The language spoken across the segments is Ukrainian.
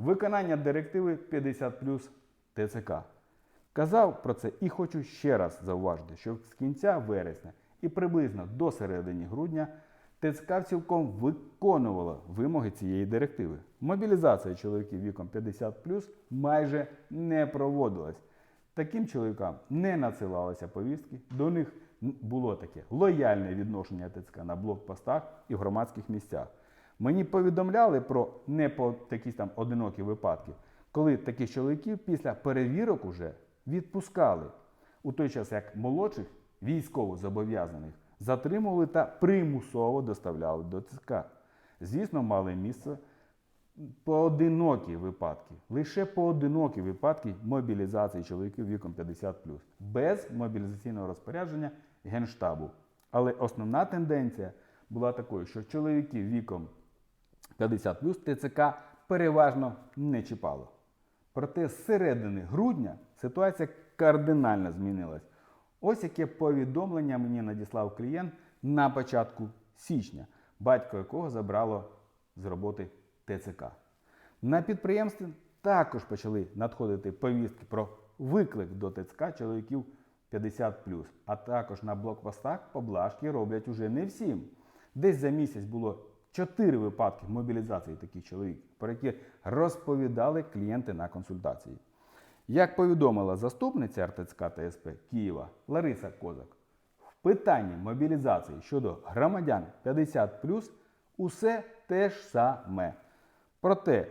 виконання директиви 50 ТЦК. Казав про це і хочу ще раз зауважити, що з кінця вересня і приблизно до середини грудня ТЦК цілком виконувала вимоги цієї директиви. Мобілізація чоловіків віком 50 майже не проводилась. Таким чоловікам не надсилалися повістки, до них було таке лояльне відношення ТЦК на блокпостах і в громадських місцях. Мені повідомляли про не по якісь там одинокі випадки, коли таких чоловіків після перевірок уже відпускали, у той час як молодших військово зобов'язаних затримували та примусово доставляли до ТЦК. Звісно, мали місце поодинокі випадки, лише поодинокі випадки мобілізації чоловіків віком 50 без мобілізаційного розпорядження Генштабу. Але основна тенденція була такою, що чоловіків віком 50 ТЦК переважно не чіпало. Проте з середини грудня ситуація кардинально змінилась. Ось яке повідомлення мені надіслав клієнт на початку січня, батько якого забрало з роботи ТЦК. На підприємстві також почали надходити повістки про виклик до ТЦК чоловіків 50 а також на блокпостах поблажки роблять уже не всім. Десь за місяць було 4 випадки мобілізації таких чоловіків, про які розповідали клієнти на консультації. Як повідомила заступниця РТЦК та СП Києва Лариса Козак, в питанні мобілізації щодо громадян 50 усе те ж саме. Проте,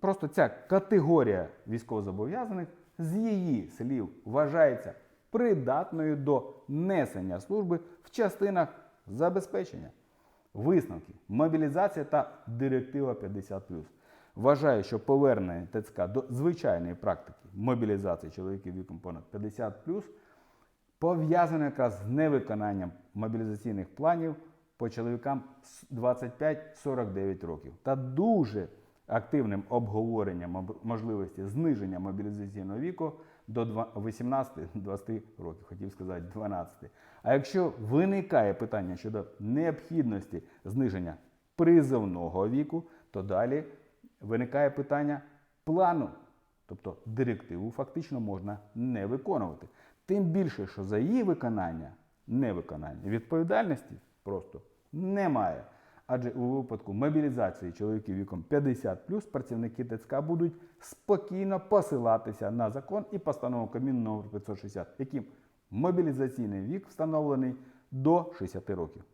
просто ця категорія військовозобов'язаних з її слів вважається придатною до несення служби в частинах забезпечення. Висновки, мобілізація та директива 50 Вважаю, що повернення ТЦК до звичайної практики мобілізації чоловіків віком понад 50 пов'язане якраз з невиконанням мобілізаційних планів по чоловікам з 25-49 років. Та дуже активним обговоренням можливості зниження мобілізаційного віку до 18-20 років, хотів сказати 12. А якщо виникає питання щодо необхідності зниження призовного віку, то далі виникає питання плану. Тобто директиву фактично можна не виконувати. Тим більше, що за її виконання, невиконання відповідальності просто немає. Адже у випадку мобілізації чоловіків віком 50 працівники ТЦК будуть спокійно посилатися на закон і постанову Кабміну номер 560, яким мобілізаційний вік встановлений до 60 років.